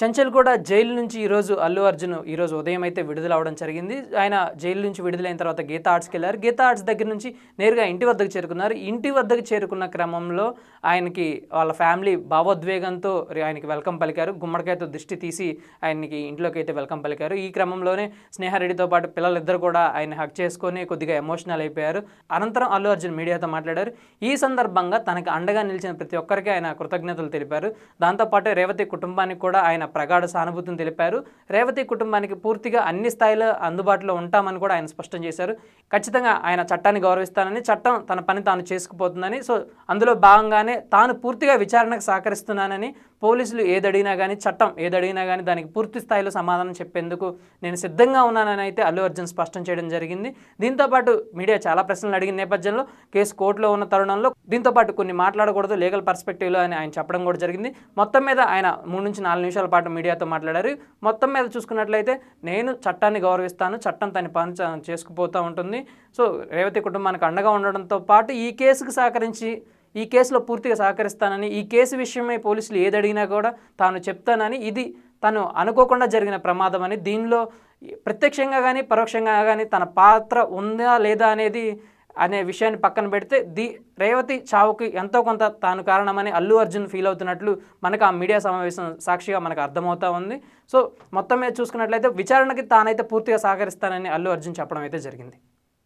చంచల్ కూడా జైలు నుంచి ఈరోజు అల్లు అర్జున్ ఈరోజు ఉదయం అయితే విడుదల అవడం జరిగింది. ఆయన జైలు నుంచి విడుదలైన తర్వాత గీతా ఆర్ట్స్కి వెళ్ళారు. గీతా ఆర్ట్స్ దగ్గర నుంచి నేరుగా ఇంటి వద్దకు చేరుకున్నారు. ఇంటి వద్దకు చేరుకున్న క్రమంలో ఆయనకి వాళ్ళ ఫ్యామిలీ భావోద్వేగంతో ఆయనకి వెల్కమ్ పలికారు. గుమ్మడికాయతో దృష్టి తీసి ఆయనకి ఇంట్లోకి అయితే వెల్కమ్ పలికారు. ఈ క్రమంలోనే స్నేహారెడ్డితో పాటు పిల్లలిద్దరు కూడా ఆయన హక్ చేసుకొని కొద్దిగా ఎమోషనల్ అయిపోయారు. అనంతరం అల్లు అర్జున్ మీడియాతో మాట్లాడారు. ఈ సందర్భంగా తనకు అండగా నిలిచిన ప్రతి ఒక్కరికి ఆయన కృతజ్ఞతలు తెలిపారు. దాంతోపాటు రేవతి కుటుంబానికి కూడా ఆయన ప్రగాఢ సానుభూతిని తెలిపారు. రేవతి కుటుంబానికి పూర్తిగా అన్ని స్థాయిలో అందుబాటులో ఉంటామని కూడా ఆయన స్పష్టం చేశారు. ఖచ్చితంగా ఆయన చట్టాన్ని గౌరవిస్తానని చట్టం తన పని తాను చేసుకుపోతుందని సో అందులో భాగంగానే తాను పూర్తిగా విచారణకు సహకరిస్తున్నానని పోలీసులు ఏదడిగినా కానీ చట్టం ఏదడిగినా కానీ దానికి పూర్తి స్థాయిలో సమాధానం చెప్పేందుకు నేను సిద్ధంగా ఉన్నానని అయితే అల్లు అర్జున్ స్పష్టం చేయడం జరిగింది. దీంతోపాటు మీడియా చాలా ప్రశ్నలు అడిగిన నేపథ్యంలో కేసు కోర్టులో ఉన్న తరుణంలో దీంతోపాటు కొన్ని మాట్లాడకూడదు లీగల్ పర్స్పెక్టివ్లో అని ఆయన చెప్పడం కూడా జరిగింది. మొత్తం మీద ఆయన మూడు నుంచి నాలుగు నిమిషాల పాటు మీడియాతో మాట్లాడారు. మొత్తం మీద చూసుకున్నట్లయితే నేను చట్టాన్ని గౌరవిస్తాను చట్టం తన పని చేసుకుపోతూ ఉంటుంది. సో రేవతి కుటుంబానికి అండగా ఉండడంతో పాటు ఈ కేసుకు సహకరించి ఈ కేసులో పూర్తిగా సహకరిస్తానని ఈ కేసు విషయమై పోలీసులు ఏదడిగినా కూడా తాను చెప్తానని ఇది తను అనుకోకుండా జరిగిన ప్రమాదం అని దీనిలో ప్రత్యక్షంగా కానీ పరోక్షంగా కానీ తన పాత్ర ఉందా లేదా అనేది అనే విషయాన్ని పక్కన పెడితే ది రేవతి చావుకి ఎంతో కొంత తాను కారణమని అల్లు అర్జున్ ఫీల్ అవుతున్నట్లు మనకు ఆ మీడియా సమావేశం సాక్షిగా మనకు అర్థమవుతా ఉంది. సో మొత్తం మీద చూసుకున్నట్లయితే విచారణకి తానైతే పూర్తిగా సహకరిస్తానని అల్లు అర్జున్ చెప్పడం అయితే జరిగింది.